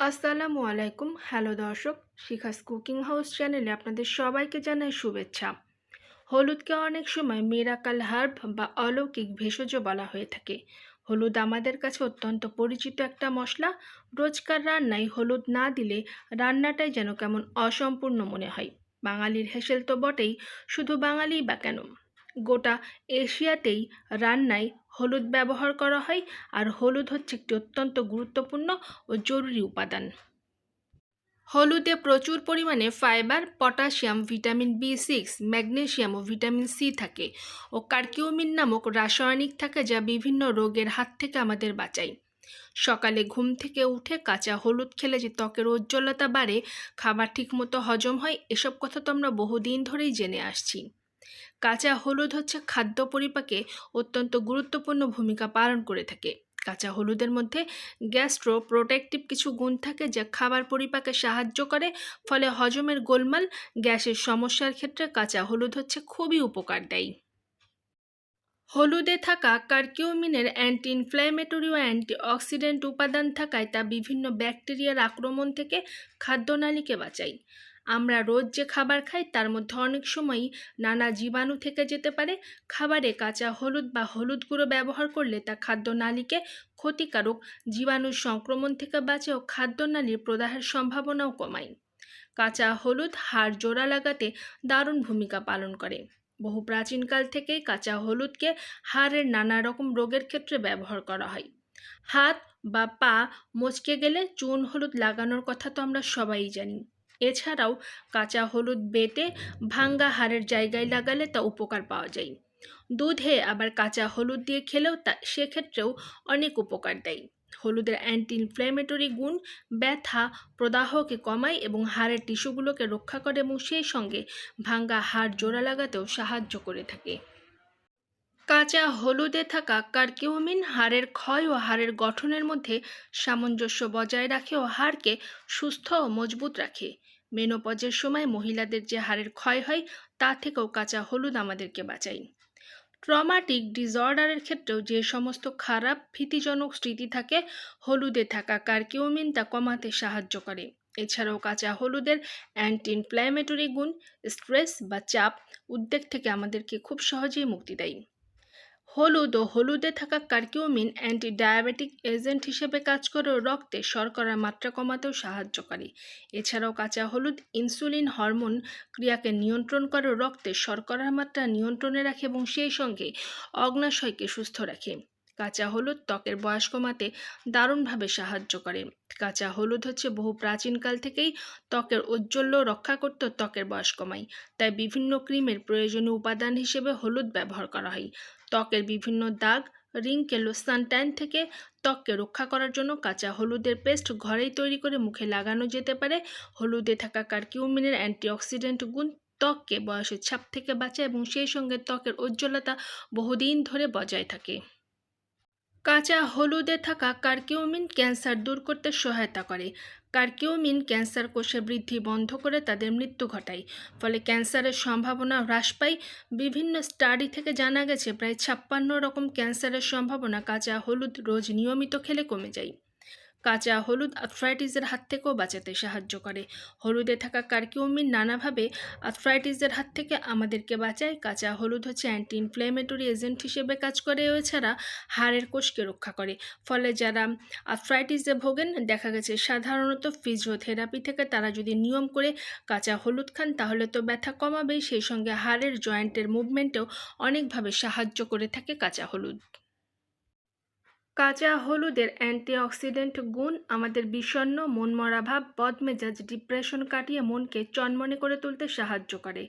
আসসালামু আলাইকুম। হ্যালো দর্শক, শিখাস কুকিং হাউস চ্যানেলে আপনাদের সবাইকে জানাই শুভেচ্ছা। হলুদকে অনেক সময় মেরাকাল হার্ব বা অলৌকিক ভেষজ বলা হয়ে থাকে। হলুদ আমাদের কাছে অত্যন্ত পরিচিত একটা মশলা। রোজকার রান্নায় হলুদ না দিলে রান্নাটাই যেন কেমন অসম্পূর্ণ মনে হয়। বাঙালির হেসেল তো বটেই, শুধু বাঙালিই বা কেন? গোটা এশিয়াতেই রান্নায় হলুদ ব্যবহার করা হয় আর হলুদ হচ্ছে একটি অত্যন্ত গুরুত্বপূর্ণ ও জরুরি উপাদান। হলুদে প্রচুর পরিমাণে fibre, potassium, vitamin B six, magnesium ও ভিটামিন সি থাকে ও কার্কিউমিন নামক রাসায়নিক থাকে যা বিভিন্ন রোগের হাত থেকে আমাদের বাঁচায়। সকালে ঘুম থেকে উঠে কাঁচা হলুদ খেলে যে ত্বকের উজ্জ্বলতা বাড়ে, খাবার ঠিকমতো হজম হয়, এসব কথা তো আমরা বহুদিন ধরেই জেনে আসছি। কাঁচা হলুদ হচ্ছে খাদ্য পরিপাকে অত্যন্ত গুরুত্বপূর্ণ ভূমিকা পালন করে থাকে। কাঁচা হলুদের মধ্যে গ্যাস্ট্রো প্রোটেক্টিভ কিছু গুণ থাকে যা খাবার পরিপাকে সাহায্য করে, ফলে হজমের গোলমাল গ্যাসের সমস্যার ক্ষেত্রে কাঁচা হলুদ হচ্ছে খুবই উপকার দেয়। হলুদে থাকা কার্কিউমিনের অ্যান্টি ইনফ্ল্যামেটরি ও অ্যান্টি অক্সিডেন্ট উপাদান থাকায় তা বিভিন্ন ব্যাকটেরিয়ার আক্রমণ থেকে খাদ্যনালীকে বাঁচায়। আমরা রোজ যে খাবার খাই, তার মধ্যে অনেক সময়ই নানা জীবাণু থেকে যেতে পারে। খাবারে কাঁচা হলুদ বা হলুদ গুঁড়ো ব্যবহার করলে তা খাদ্যনালীকে ক্ষতিকারক জীবাণুর সংক্রমণ থেকে বাঁচে ও খাদ্যনালীর প্রদাহের সম্ভাবনাও কমায়। কাঁচা হলুদ হাড় জোড়া লাগাতে দারুণ ভূমিকা পালন করে। বহু প্রাচীনকাল থেকেই কাঁচা হলুদকে হাড়ের নানা রকম রোগের ক্ষেত্রে ব্যবহার করা হয়। হাত বা পা মচকে গেলে চুন হলুদ লাগানোর কথা তো আমরা সবাই জানি। এছাড়াও কাঁচা হলুদ বেটে ভাঙ্গা হাড়ের জায়গায় লাগালে তা উপকার পাওয়া যায়। দুধে আবার কাঁচা হলুদ দিয়ে খেলেও তা সেক্ষেত্রেও অনেক উপকার দেয়। হলুদের অ্যান্টি ইনফ্ল্যামেটরি গুণ ব্যথা প্রদাহকে কমায় এবং হাড়ের টিস্যুগুলোকে রক্ষা করে এবং সেই সঙ্গে ভাঙ্গা হাড় জোড়া লাগাতেও সাহায্য করে থাকে। কাঁচা হলুদে থাকা কার্কিউমিন হাড়ের ক্ষয় ও হাড়ের গঠনের মধ্যে সামঞ্জস্য বজায় রাখে ও হাড়কে সুস্থ ও মজবুত রাখে। মেনোপজের সময় মহিলাদের যে হাড়ের ক্ষয় হয়, তা থেকেও কাঁচা হলুদ আমাদেরকে বাঁচায়। ট্রমাটিক ডিসঅর্ডারের ক্ষেত্রেও যে সমস্ত খারাপ, ভীতিজনক স্মৃতি থাকে, হলুদে থাকা কার্কিউমিন তা কমাতে সাহায্য করে। এছাড়াও কাঁচা হলুদের অ্যান্টি ইনফ্ল্যামেটরি গুণ স্ট্রেস বা চাপ উদ্বেগ থেকে আমাদেরকে খুব সহজেই মুক্তি দেয়। হলুদ ও হলুদে থাকা কার্কিউমিন অ্যান্টি ডায়াবেটিক এজেন্ট হিসেবে কাজ করে রক্তে শর্করার মাত্রা কমাতেও সাহায্যকারী এছাড়াও কাঁচা হলুদ ইনসুলিন হরমোন ক্রিয়াকে নিয়ন্ত্রণ করে রক্তে শর্করার মাত্রা নিয়ন্ত্রণে রাখে এবং সেই সঙ্গে অগ্নাশয়কে সুস্থ রাখে। কাঁচা হলুদ ত্বকের বয়স কমাতে দারুণভাবে সাহায্য করে। কাঁচা হলুদ হচ্ছে বহু প্রাচীনকাল থেকেই ত্বকের ঔজ্জ্বল্য রক্ষা করতে ত্বকের বয়স কমায় তাই বিভিন্ন ক্রিমের প্রয়োজনীয় উপাদান হিসেবে হলুদ ব্যবহার করা হয়। ত্বকের বিভিন্ন দাগ রিঙ্কেল ও সানট্যান থেকে ত্বককে রক্ষা করার জন্য কাঁচা হলুদের পেস্ট ঘরেই তৈরি করে মুখে লাগানো যেতে পারে। হলুদে থাকা কার্কিউমিনের অ্যান্টিঅক্সিডেন্ট গুণ ত্বককে বয়সের ছাপ থেকে বাঁচায় এবং সেই সঙ্গে ত্বকের উজ্জ্বলতা বহুদিন ধরে বজায় থাকে। কাঁচা হলুদে থাকা কার্কিউমিন ক্যান্সার দূর করতে সহায়তা করে। কার্কিউমিন ক্যান্সার কোষে বৃদ্ধি বন্ধ করে তাদের মৃত্যু ঘটায়। ফলে ক্যান্সারের সম্ভাবনা হ্রাস পায়। বিভিন্ন স্টাডি থেকে জানা গেছে, প্রায় ছাপ্পান্ন রকম ক্যান্সারের সম্ভাবনা কাঁচা হলুদ রোজ নিয়মিত খেলে কমে যায়। কাঁচা হলুদ আর্থ্রাইটিসের হাত থেকেও বাঁচাতে সাহায্য করে। হলুদে থাকা কার্কিউমিন নানাভাবে আর্থ্রাইটিসের হাত থেকে আমাদেরকে বাঁচায়। কাঁচা হলুদ হচ্ছে অ্যান্টি ইনফ্ল্যামেটরি এজেন্ট হিসেবে কাজ করে, এছাড়া হাড়ের কোষকে রক্ষা করে। ফলে যারা আর্থ্রাইটিসে ভোগেন, দেখা গেছে সাধারণত ফিজিওথেরাপি থেকে তারা যদি নিয়ম করে কাঁচা হলুদ খান, তাহলে তো ব্যথা কমাবেই সেই সঙ্গে হাড়ের জয়েন্টের মুভমেন্টেও অনেকভাবে সাহায্য করে থাকে কাঁচা হলুদ। কাঁচা হলুদের অ্যান্টিঅক্সিডেন্ট গুণ আমাদের বিষণ্ন মনমরা ভাব, বদমেজাজ, ডিপ্রেশন কাটিয়ে মনকে চনমনে করে তুলতে সাহায্য করে।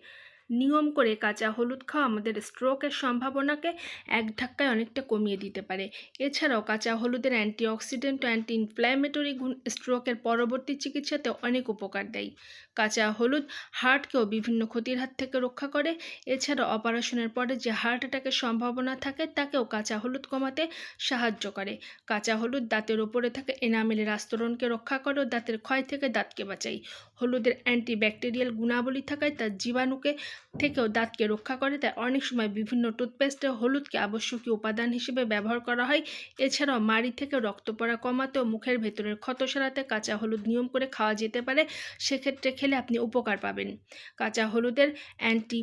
নিয়ম করে কাঁচা হলুদ খাওয়া আমাদের স্ট্রোকের সম্ভাবনাকে এক ধাক্কায় অনেকটা কমিয়ে দিতে পারে। এছাড়াও কাঁচা হলুদের অ্যান্টিঅক্সিডেন্ট ও অ্যান্টি ইনফ্ল্যামেটরি গুণ স্ট্রোকের পরবর্তী চিকিৎসাতে অনেক উপকার দেয়। কাঁচা হলুদ হার্টকেও বিভিন্ন ক্ষতির হাত থেকে রক্ষা করে। এছাড়া অপারেশনের পরে যে হার্ট অ্যাটাকের সম্ভাবনা থাকে, তাকেও কাঁচা হলুদ কমাতে সাহায্য করে। কাঁচা হলুদ দাঁতের ওপরে থাকে এনামেলের আস্তরণকে রক্ষা করে ও দাঁতের ক্ষয় থেকে দাঁতকে বাঁচায়। হলুদের অ্যান্টিব্যাকটেরিয়াল গুণাবলী থাকায় তার জীবাণুকে থেকেও দাঁতকে রক্ষা করে তাই অনেক সময় বিভিন্ন টুথপেস্টে হলুদকে আবশ্যকীয় উপাদান হিসেবে ব্যবহার করা হয়। এছাড়াও মাড়ি থেকে রক্ত পড়া কমাতেও মুখের ভেতরের ক্ষত সারাতে কাঁচা হলুদ নিয়ম করে খাওয়া যেতে পারে। সেক্ষেত্রে খেলে আপনি উপকার পাবেন। কাঁচা হলুদের অ্যান্টি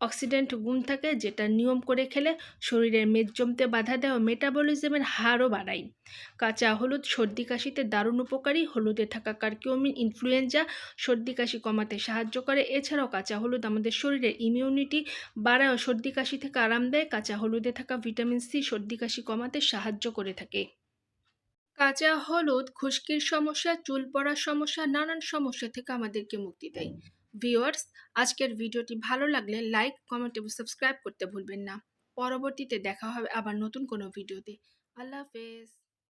অক্সিডেন্ট গুণ থাকে যেটা নিয়ম করে খেলে শরীরের মেদ জমতে বাধা দেয় ও মেটাবলিজমের হারও বাড়ায়। কাঁচা, হলুদ, সর্দি কাশিতে দারুণ উপকারী। হলুদে থাকা কার্কিউমিন ইনফ্লুয়েঞ্জা সর্দি কাশি কমাতে সাহায্য করে। এছাড়াও কাঁচা হলুদ আমাদের শরীরের ইমিউনিটি বাড়ায় ও সর্দি কাশি থেকে আরাম দেয়। কাঁচা হলুদে থাকা ভিটামিন সি সর্দি কাশি কমাতে সাহায্য করে থাকে। কাঁচা হলুদ খুশকির সমস্যা, চুল পড়ার সমস্যা, নানান সমস্যা থেকে আমাদেরকে মুক্তি দেয়। ভিউয়ার্স, আজকের ভিডিওটি ভালো লাগলে লাইক, কমেন্ট এবং সাবস্ক্রাইব করতে ভুলবেন না। পরবর্তীতে দেখা হবে আবার নতুন কোনো ভিডিওতে। আল্লাহ হাফেজ।